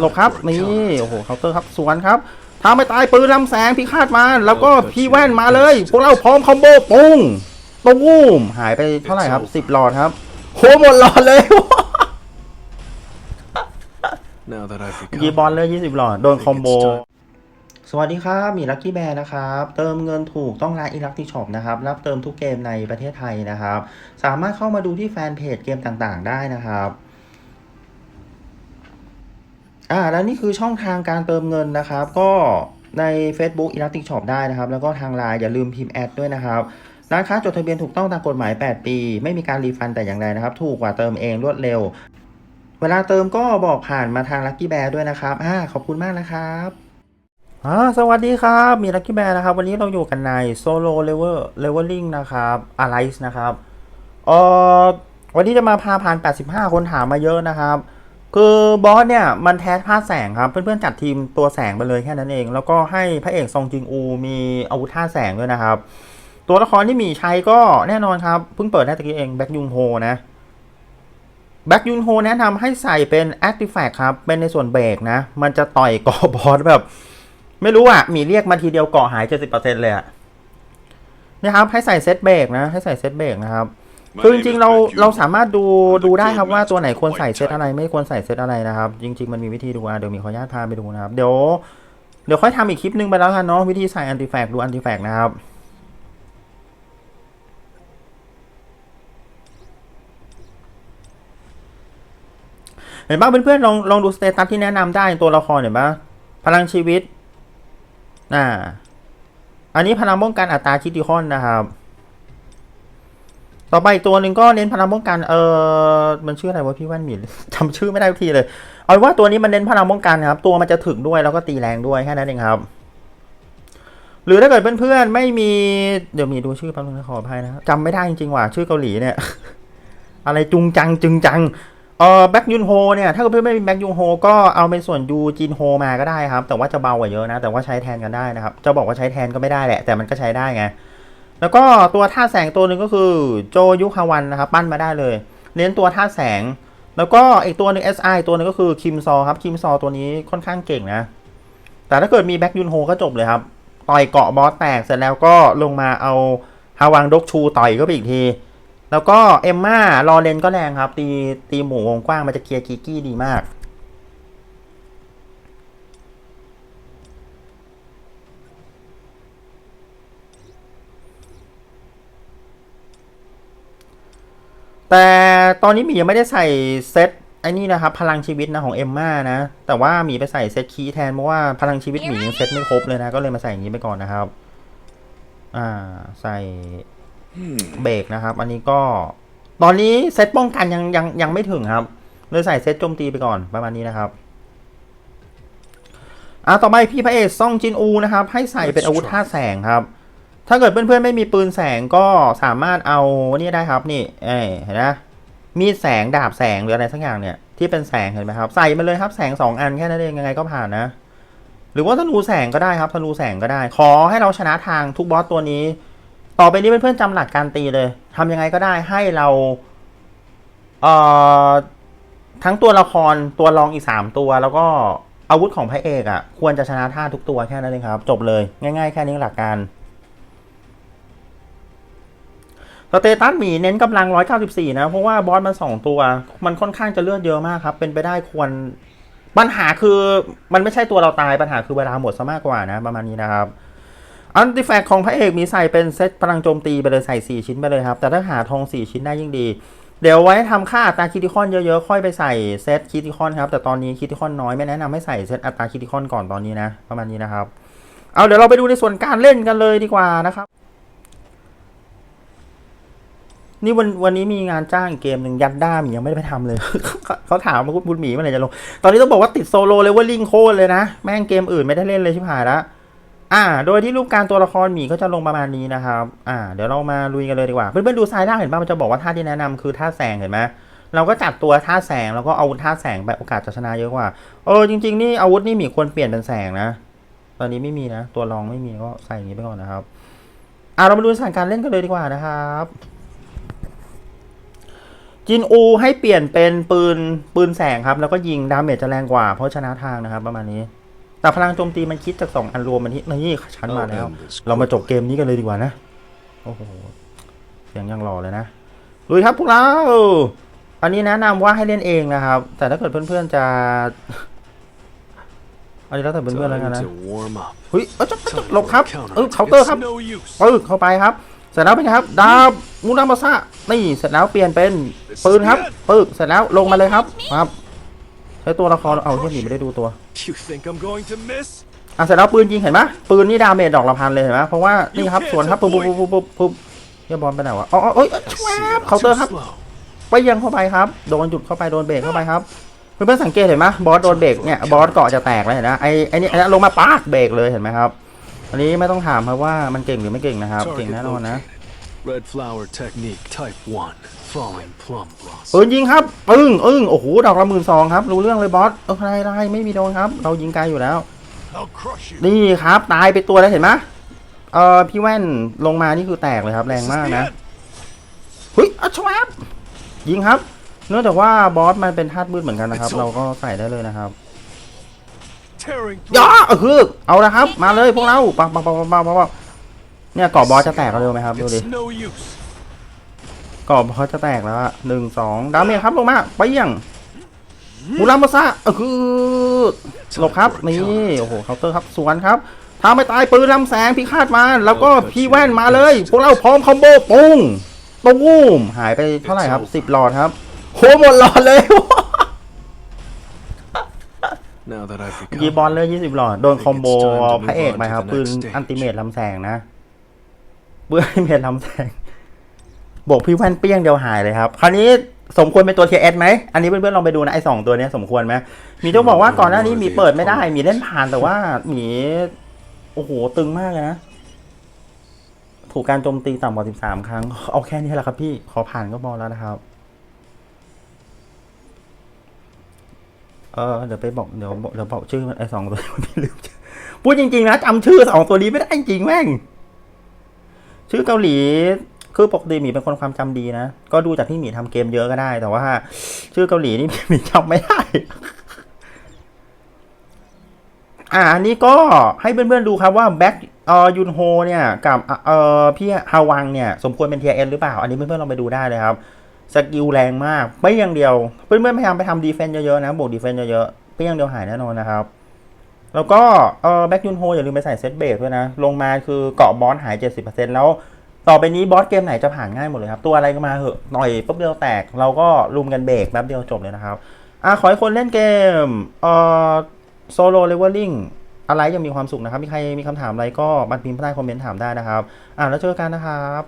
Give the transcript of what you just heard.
หลบครับนี่โอ้โหเคาน์เตอร์ครับสวนครับทำไม่ตายปืนลำแสงพิฆาตมา แล้วก็พี่แว่นมาเลย พวกเราพร้อมคอมโบปุ้งตุ้มหายไปเท่าไหร่ครับสิบหลอดครับโหหมดหลอดเลย Now that I've ยีบอล recovered, เลยยี่สิบหลอดโดน I think คอมโบ it's time. สวัสดีครับ มีลั c กี้แบร์นะครับ เติมเงินถูกต้องร้านอีลักที่ช็อปนะครับ รับเติมทุกเกมในประเทศไทยนะครับ สามารถเข้ามาดูที่แฟนเพจเกมต่างๆ ได้นะครับ อ่าแล้วนี่คือช่องทางการเติมเงินนะครับ ก็ใน Facebook e l a s t i c Shop ได้นะครับ แล้วก็ทางไลน์อย่าลืมพิมพ์แอดด้วยนะครับร้านค้าจดทะเบียนถูกต้องตามกฎหมาย 8 ปี ไม่มีการรีฟันแต่อย่างใดนะครับ ถูกกว่าเติมเองรวดเร็ว เวลาเติมก็บอกผ่านมาทาง Lucky Bear ด้วยนะครับอ่าขอบคุณมากนะครับอ่าสวัสดีครับ มี Lucky Bear นะครับ วันนี้เราอยู่กันใน Solo Level Leveling นะครับ Alice นะครับเอ่อวันนี้จะมาพาผ่าน 85 คนถามมาเยอะนะครับ คือบอสเนี่ยมันแทสพาแสงครับ เพื่อนๆจัดทีมตัวแสงไปเลยแค่นั้นเอง แล้วก็ให้พระเอกซองจิงอูมีอาวุธท่าแสงด้วยนะครับ ตัวละครที่หมีใช้ก็แน่นอนครับเพิ่งเปิดได้ตะกี้เองแบ็กยุงโฮนะแบ็กยุนโฮแนะนำให้ใส่เป็น Artifact ครับ เป็นในส่วนเบรกนะ มันจะต่อยเกาะบอสแบบ ไม่รู้อะมีเรียกมาทีเดียวเกาะหาย70%เลยอะนี่ครับให้ใส่เซตเบรกนะ ให้ใส่เซตเบรกนะครับ คือจริงๆเราเราสามารถดูดูได้ครับว่าตัวไหนควรใส่เซตอะไร ไม่ควรใส่เซตอะไรนะครับ จริง ๆ มันมีวิธีดูอะเดี๋ยวมีขออนุญาตพาไปดูนะครับ เดี๋ยวเดี๋ยวค่อยทำอีกคลิปนึงไปแล้วกันเนาะวิธีใส่ Artifact ดู Artifact นะครับเห็นป่ะเพื่อนๆลองลองดูสเตตัสที่แนะนำได้ตัวละครเห็นป่ะพลังชีวิตอ่าอันนี้พลังป้องกันอัตราคิติคอนนะครับ ต่อไปอีกตัวหนึ่งก็เน้นพลังป้องกันเออมันชื่ออะไรวะพี่แว่นหมีจำชื่อไม่ได้ทุกทีเลย เอาว่าตัวนี้มันเน้นพลังป้องกันครับ ตัวมันจะถึกด้วยแล้วก็ตีแรงด้วยแค่นั้นเองครับ หรือถ้าเกิดเพื่อนๆไม่มีเดี๋ยวมีดูชื่อแป๊บนึงนะขออภัยนะจำไม่ได้จริงๆว่ะชื่อเกาหลีเนี่ย อะไรจุงจังจึงจังเออแบ็กยุนโฮเนี่ยถ้าเกิดไม่มีแบ็กยุนโฮก็เอาเป็นส่วนยูจินโฮมาก็ได้ครับ แต่ว่าจะเบากว่าเยอะนะ แต่ว่าใช้แทนกันได้นะครับ จะบอกว่าใช้แทนก็ไม่ได้แหละ แต่มันก็ใช้ได้ไง แล้วก็ตัวท่าแสงตัวหนึ่งก็คือโจยุคาวันนะครับปั้นมาได้เลย เน้นตัวท่าแสง แล้วก็อีกตัวหนึ่ง SI ตัวหนึงก็คือคิมซอครับคิมซอตัวนี้ค่อนข้างเก่งนะ แต่ถ้าเกิดมีแบ็กยุนโฮก็จบเลยครับ ต่อยเกาะบอสแตกเสร็จแล้วก็ลงมาเอาฮาวังดกชูต่อยก็ไปอีกที แล้วก็เอมม่ารอเลนก็แรงครับ ตีตีหมูวงกว้างมันจะเคลียร์กิกกี้ดีมาก แต่ตอนนี้หมียังไม่ได้ใส่เซตไอ้นี่นะครับ พลังชีวิตนะของเอมม่านะ แต่ว่าหมีไปใส่เซตคีย์แทนเพราะว่าพลังชีวิตหมียังเซตไม่ครบเลยนะ ก็เลยมาใส่อย่างนี้ไปก่อนนะครับ อ่าใส่เบรกนะครับ อันนี้ก็ ตอนนี้เซตป้องกันยังยังยังไม่ถึงครับเลยใส่เซตโจมตีไปก่อนประมาณนี้นะครับอ่าต่อไปพี่พระเอกซ่องจินอูนะครับ ให้ใส่เป็นอาวุธท่าแสงครับ ถ้าเกิดเพื่อนๆไม่มีปืนแสงก็สามารถเอานี่ได้ครับนี่เอ้เห็นนะมีแสงดาบแสงหรืออะไรสักอย่างเนี่ยที่เป็นแสงเห็นไหมครับ ใส่มาเลยครับแสงสองอันแค่นั้นเองยังไงก็ผ่านนะ หรือว่าธนูแสงก็ได้ครับธนูแสงก็ได้ ขอให้เราชนะทางทุกบอสตัวนี้ ต่อไปนี้เพื่อนๆจำหลักการตีเลยทำยังไงก็ได้ให้เราเอ่อทั้งตัวละครตัวรองอีกสามตัว แล้วก็อาวุธของพระเอกอะ่ะ ควรจะชนะท่าทุกตัวแค่นั้นเองครับ จบเลยง่าย ๆ แค่นี้หลักการ สเตตัสหมีเน้นกำลัง 194 นะ เพราะว่าบอสมันสองตัว มันค่อนข้างจะเลือดเยอะมากครับ เป็นไปได้ควร ปัญหาคือมันไม่ใช่ตัวเราตาย ปัญหาคือเวลาหมดซะมากกว่านะ ประมาณนี้นะครับ อันติแฟกของพระเอกมีใส่เป็นเซตพลังโจมตีไปเลยใส่ 4 ชิ้นไปเลยครับ แต่ถ้าหาทอง 4 ชิ้นได้ยิ่งดี เดี๋ยวไว้ทำค่าอัตราคิติคอนเยอะๆ ค่อยไปใส่เซตคิติคอนครับ แต่ตอนนี้คิติคอนน้อยไม่แนะนำให้ใส่เซตอัตราคิติคอนก่อนตอนนี้นะ ประมาณนี้นะครับ เอาเดี๋ยวเราไปดูในส่วนการเล่นกันเลยดีกว่านะครับ นี่วันวันนี้มีงานจ้างอีกเกมหนึ่งยัดด้าหมียังไม่ได้ไปทำเลย เขาถามมาคุณบุญหมีเมื่อไหร่จะลง ตอนนี้ต้องบอกว่าติดโซโลเลเวลลิ่งโคตรเลยนะ แม่งเกมอื่นไม่ได้เล่นเลยชิบหายละอ่า โดยที่รูปการตัวละครหมีก็จะลงประมาณนี้นะครับ อ่า เดี๋ยวเรามาลุยกันเลยดีกว่า เพื่อนๆดูซ้ายล่างเห็นป่ะมันจะบอกว่าท่าที่แนะนำคือท่าแสงเห็นไหมเราก็จัดตัวท่าแสงแล้วก็เอาท่าแสงไปโอกาสจะชนะเยอะกว่า เออจริง ๆ นี่อาวุธนี่หมีควรเปลี่ยนเป็นแสงนะ ตอนนี้ไม่มีนะ ตัวรองไม่มีก็ใส่อย่างนี้ไปก่อนนะครับ อ่าเรามาดูสถานการณ์เล่นกันเลยดีกว่านะครับ จินอูให้เปลี่ยนเป็นปืนปืนแสงครับ แล้วก็ยิงดาเมจจะแรงกว่า เพราะชนะทางนะครับ ประมาณนี้ แต่พลังโจมตีมันคิดจากสองอันรวมมันที่นี่ชั้นมาแล้ว เรามาจบเกมนี้กันเลยดีกว่านะ โอ้โห เสียงยังหล่อเลยนะลุยครับพวกเราอันนี้แนะนำว่าให้เล่นเองนะครับ แต่ถ้าเกิดเพื่อนๆจะอันนี้แล้วแต่เพื่อนๆแล้วกัน Time นะ to warm up. เฮ้ยเอ้ยจะจะ Time หลบ for ครับ a เออ counter. เคาน์เตอร์ครับ It's no use. ปึกเข้าไปครับ เสร็จแล้วเป็นไงครับ ดาบมูนามาซานี่เสร็จแล้วเปลี่ยนเป็นปืนครับปึกเสร็จแล้วลงมาเลยครับครับใช้ตัวละครเอาเที่ยหนีไม่ได้ดูตัว You think I'm going to miss? อะเสร็จแล้วปืนยิงเห็นไหมปืนนี่ดาเมจดอกละพันเลยเห็นไหมเพราะว่านี่ครับสวนครับปุ๊บปุ๊บปุ๊บปุ๊บปุ๊บเฮียบอลไปไหนวะอ๋ออ๋อเอ้ย I แช see ว it. บเคาน์เตอ I'm ร์ too ครับ slow. ไปยังเข้าไปครับโดนจุดเข้าไปโดนเบรกเข้าไปครับเพื่อนๆสังเกตเห็นไหมบอสโดนเบรกเนี่ยบอสเกาะจะแตกเลยเห็นนะไอ้ไอ้นี่ไอ้นี่ลงมาปากเบรกเลยเห็นไหมครับ อันนี้ไม่ต้องถามครับว่ามันเก่งหรือไม่เก่งนะครับ เก่ง Target แน่นอนนะ located. Red flower technique type 1. Falling plum ปื blossom. นยิงครับปึ้งอึ้งโอ้โหดอกละหมื่นสองครับ รู้เรื่องเลยบอสเอออะไรอะไรไม่มีโดนครับ เรายิงไกลอยู่แล้ว I'll crush you. นี่ครับตายไปตัวแล้วเห็นไหมเออพี่แว่นลงมานี่คือแตกเลยครับ แรงมากนะเฮ้ยอัชวบยิงครับ เนื่องจากว่าบอสมันเป็นธาตุมืดเหมือนกันนะครับ เราก็ใส่ได้เลยนะครับ Tearing ย่อ through. เออคือเอาละครับ มาเลยพวกเราปังปังปังปังปังปังปังเนี่ยเกาะบอสจะแตกเร็วไหมครับดูดิ It's no use. เกาะบอสจะแตกแล้วอะหนึ่งสองดาเมจครับลงมาไปยังมูรามาซาเออคือหลบครับนี่โอ้โหเคาน์เตอร์ครับสวนครับถ้าไม่ตายปืนลำแสงพิฆาตมา แล้วก็พี่แว่นมาเลย พวกเราพร้อมคอมโบปุ้งตุ้มหายไปเท่าไหร่ครับสิบหลอดครับโหหมดหลอดเลย Now that I've ยี become บอลเลยยี่สิบหลอด โดนคอมโบพระเอกไปครับปืนอันติเมตลำแสงนะปืนอันติเมตลำแสงบวกพี่แว่นเปี้ยงเดียวหายเลยครับ คราวนี้สมควรเป็นตัวเทียเอสไหม อันนี้เพื่อนๆลองไปดูนะไอ้สองตัวเนี้ยสมควรไหมหมีต้องบอกว่าก่อนหน้านี้หมีเปิดไม่ได้หมีเล่นผ่านแต่ว่าหมี โอ้โห ตึงมากเลยนะ ถูกการโจมตีต่ำกว่าสิบสามครั้ง เอาแค่นี้แหละครับพี่ ขอผ่านก็พอแล้วนะครับ เออเดี๋ยวไปบอกเดี๋ยวบอกเดี๋ยวบอกชื่อไอ้สองตัวนี้ลืมพูดจริงๆนะจำชื่อสองตัวนี้ไม่ได้จริงแม่ง ชื่อเกาหลีคือปกติหมีเป็นคนความจำดีนะ ก็ดูจากที่หมีทำเกมเยอะก็ได้ แต่ว่า ชื่อเกาหลีนี่หมีจำไม่ได้ อ่าอันนี้ก็ให้เพื่อนๆดูครับว่าแบ็คเออยุนโฮเนี่ย กับเออพี่ฮาวังเนี่ย สมควรเป็นเทียเอ็นหรือเปล่า อันนี้เพื่อนๆลองไปดูได้เลยครับ สกิลแรงมากไม่อย่างเดียว เพื่อนๆพยายามไปทำดีเฟนต์เยอะๆนะบวกดีเฟนต์เยอะๆไม่อย่างเดียวหายแน่นอนนะครับ แล้วก็เออแบ็กยุนโฮอย่าลืมไปใส่เซตเบรกด้วยนะ ลงมาคือเกาะบอสหาย 70%แล้วต่อไปนี้บอสเกมไหนจะผ่านง่ายหมดเลยครับ ตัวอะไรก็มาเหอะหน่อยปุ๊บเดียวแตก เราก็ลุมกันเบรกแป๊บเดียวจบเลยนะครับอะขอให้คนเล่นเกมเอ่อโซโล่เลเวลลิ่งอะไรยังมีความสุขนะครับ มีใครมีคำถามอะไรก็มาพิมพ์ใต้คอมเมนต์ถามได้นะครับ อะแล้วเจอกันนะครับ